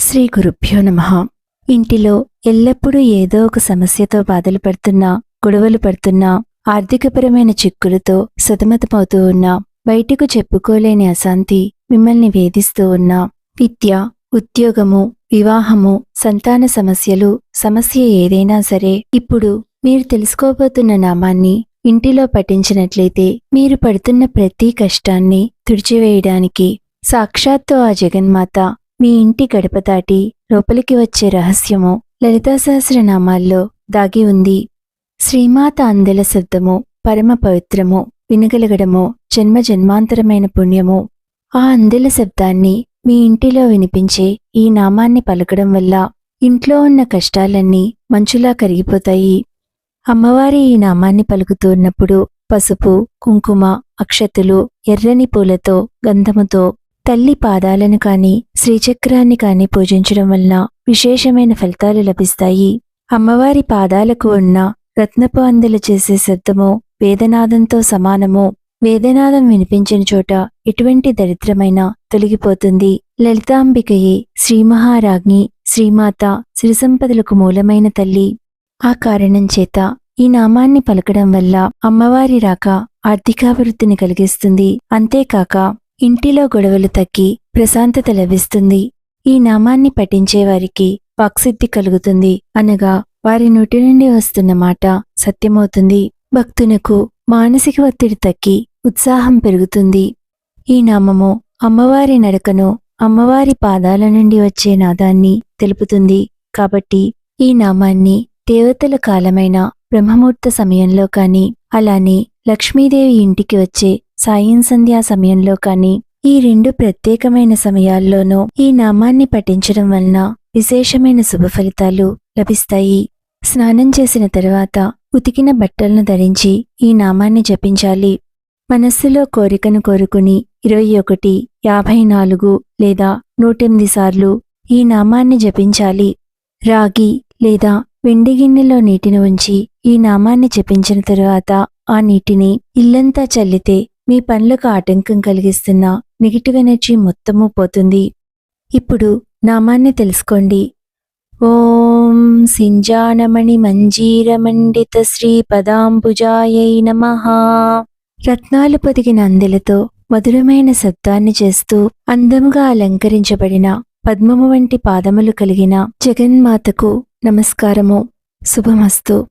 శ్రీ గురుభ్యో నమ. ఇంటిలో ఎల్లప్పుడూ ఏదో ఒక సమస్యతో బాధలు పడుతున్నా గొడవలు పడుతున్నా ఆర్థికపరమైన చిక్కులతో సతమతమవుతూ ఉన్నా బయటకు చెప్పుకోలేని అశాంతి మిమ్మల్ని వేధిస్తూ ఉన్నా విద్య ఉద్యోగము వివాహము సంతాన సమస్యలు సమస్య ఏదైనా సరే ఇప్పుడు మీరు తెలుసుకోబోతున్న నామాన్ని ఇంటిలో పఠించినట్లయితే మీరు పడుతున్న ప్రతి కష్టాన్ని తుడిచివేయడానికి సాక్షాత్తు ఆ జగన్మాత మీ ఇంటి గడప దాటి లోపలికి వచ్చే రహస్యము లలితా సహస్రనామాల్లో దాగి ఉంది. శ్రీమాత అందెల శబ్దము పరమ పవిత్రము వినగలగడము జన్మ జన్మాంతరమైన పుణ్యము. ఆ అందెల శబ్దాన్ని మీ ఇంటిలో వినిపించే ఈ నామాన్ని పలకడం వల్ల ఇంట్లో ఉన్న కష్టాలన్నీ మంచులా కరిగిపోతాయి. అమ్మవారి ఈ నామాన్ని పలుకుతున్నప్పుడు పసుపు కుంకుమ అక్షతులు ఎర్రని పూలతో గంధముతో తల్లి పాదాలను కాని శ్రీచక్రాన్ని కాని పూజించడం వలన విశేషమైన ఫలితాలు లభిస్తాయి. అమ్మవారి పాదాలకు ఉన్న రత్నపు అందలు చేసే శబ్దము వేదనాదంతో సమానము వేదనాదం వినిపించిన చోట ఎటువంటి దరిద్రమైన తొలగిపోతుంది. లలితాంబికయే శ్రీమహారాజ్ఞి శ్రీమాత సిరిసంపదలకు మూలమైన తల్లి. ఆ కారణం చేత ఈ నామాన్ని పలకడం వల్ల అమ్మవారి రాక ఆర్థికాభివృద్ధిని కలిగిస్తుంది. అంతేకాక ఇంటిలో గొడవలు తగ్గి ప్రశాంతత లభిస్తుంది. ఈ నామాన్ని పఠించే వారికి వాక్సిద్ధి కలుగుతుంది. అనగా వారి నోటి నుండి వస్తున్న మాట సత్యమవుతుంది. భక్తునకు మానసిక ఒత్తిడి తగ్గి ఉత్సాహం పెరుగుతుంది. ఈ నామము అమ్మవారి నడకను అమ్మవారి పాదాల నుండి వచ్చే నాదాన్ని తెలుపుతుంది. కాబట్టి ఈ నామాన్ని దేవతల కాలమైన బ్రహ్మముహూర్త సమయంలో కాని అలానే లక్ష్మీదేవి ఇంటికి వచ్చే సాయం సంధ్యా సమయంలో కానీ ఈ రెండు ప్రత్యేకమైన సమయాల్లోనూ ఈ నామాన్ని పఠించడం వలన విశేషమైన శుభ ఫలితాలు లభిస్తాయి. స్నానం చేసిన తరువాత ఉతికిన బట్టలను ధరించి ఈ నామాన్ని జపించాలి. మనస్సులో కోరికను కోరుకుని ఇరవై ఒకటి యాభై నాలుగు లేదా నూటెనిమిది సార్లు ఈ నామాన్ని జపించాలి. రాగి లేదా వెండి గిన్నెలో నీటిని ఉంచి ఈ నామాన్ని జపించిన తరువాత ఆ నీటిని ఇల్లంతా చల్లితే మీ పనులకు ఆటంకం కలిగిస్తున్న నెగిటివ్ ఎనర్జీ మొత్తము పోతుంది. ఇప్పుడు నామాన్ని తెలుసుకోండి. ఓం సింజానమణి మంజీరమండిత శ్రీ పదాంబుజాయై నమ. రత్నాలు పొదిగిన అందెలతో మధురమైన శబ్దాన్ని చేస్తూ అందముగా అలంకరించబడిన పద్మము వంటి పాదములు కలిగిన జగన్మాతకు నమస్కారము. శుభమస్తు.